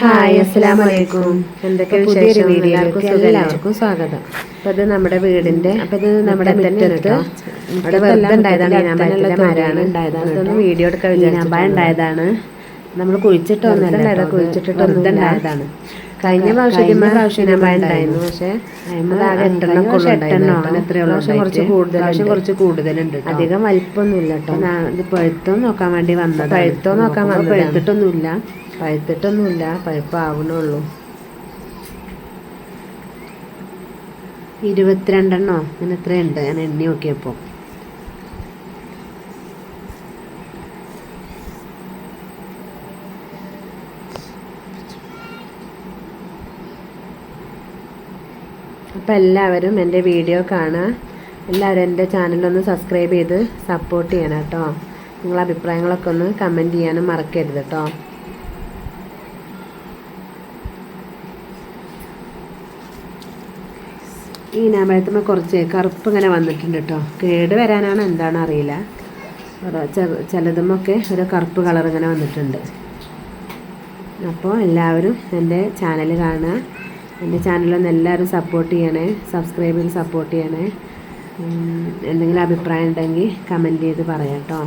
Hi അസ്സലാമു അലൈക്കും. എന്തൊക്കെ പുതിയൊരു വിശേഷം? വീഡിയോയിലേക്ക് എല്ലാവർക്കും സ്വാഗതം. അപ്പോൾ ഇത് നമ്മുടെ വീടിന്റെ ഇത് നമ്മുടെ മുറ്റത്ത് മുറ്റത്ത് അവിടെ വെറുതെ ഉണ്ടായതാണ് ഈനാമ്പായത്തിന്റെ മരമാണ്. ഉണ്ടായതാണ് അതൊന്ന് കേട്ടോ. വീഡിയോ എടുക്കാൻ ഈനാമ്പായ ഉണ്ടായതാണ്. നമ്മൾ കുഴിച്ചിട്ട് വെറുതെ കുഴിച്ചിട്ടിട്ട് വെറുതെ ഉണ്ടായതാണ്. കഴിഞ്ഞ പ്രാവശ്യം പ്രാവശ്യം ഉണ്ടായിരുന്നു. പക്ഷേ എട്ടെണ്ണം കുറച്ച് കൂടുതൽ പ്രാവശ്യം കുറച്ച് കൂടുതലുണ്ട് അധികം വലിപ്പമൊന്നുമില്ല കേട്ടോ ഇത് പഴുത്തോ നോക്കാൻ വേണ്ടി വന്നത് പഴുത്തോ നോക്കാൻ വന്നതാണ്. പഴുത്തിട്ടൊന്നുമില്ല. പഴുത്തിട്ടൊന്നുമില്ല. പഴുപ്പാവണുള്ളൂ. ഇരുപത്തിരണ്ടെണ്ണോ? അങ്ങനെ എത്രയുണ്ട് ഞാൻ എണ്ണി നോക്കിയപ്പോൾ അപ്പോൾ എല്ലാവരും എന്റെ വീഡിയോ കാണുക. എല്ലാവരും എന്റെ ചാനലൊന്ന് സബ്സ്ക്രൈബ് ചെയ്ത് സപ്പോർട്ട് ചെയ്യണം കേട്ടോ. നിങ്ങളെ അഭിപ്രായങ്ങളൊക്കെ ഒന്ന് കമന്റ് ചെയ്യാനും മറക്കരുത് കേട്ടോ. ഈ നാമ്പഴത്തുമ്പോൾ കുറച്ച് കറുപ്പ് ഇങ്ങനെ വന്നിട്ടുണ്ട് കേട്ടോ. കേട് വരാനാണ് എന്താണെന്ന് അറിയില്ല. ചിലതുമൊക്കെ ഒരു കറുപ്പ് കളർ ഇങ്ങനെ വന്നിട്ടുണ്ട്. അപ്പോൾ എല്ലാവരും എന്റെ ചാനൽ കാണുക. എന്റെ ചാനലൊന്ന് എല്ലാവരും സപ്പോർട്ട് ചെയ്യണേ സബ്സ്ക്രൈബ് ചെയ്ത് സപ്പോർട്ട് ചെയ്യണേ. എന്തെങ്കിലും അഭിപ്രായം ഉണ്ടെങ്കിൽ കമന്റ് ചെയ്ത് പറയാം കേട്ടോ.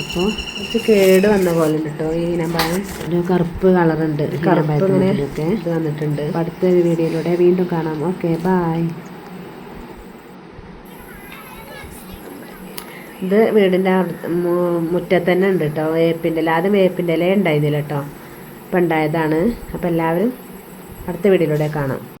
അപ്പോൾ കുറച്ച് കേട് വന്ന പോലെ ഉണ്ട് കേട്ടോ ഈ ഈനമ്പായം ഒരു കറുപ്പ് കളറുണ്ട് കറുപ്പ് വന്നിട്ടുണ്ട്. അടുത്ത വീഡിയോയിലൂടെ വീണ്ടും കാണാം. ഓക്കെ ബായ് ഇത് വീടിന്റെ മുറ്റത്ത് തന്നെ ഉണ്ട് കേട്ടോ. വേപ്പിന്റെ ഇല. ആദ്യം വേപ്പിന്റെ ഇല ഉണ്ടായിരുന്നില്ല കേട്ടോ. അപ്പം ഉണ്ടായതാണ്. അപ്പോൾ എല്ലാവരും അടുത്ത വീഡിയോയിലൂടെ കാണാം.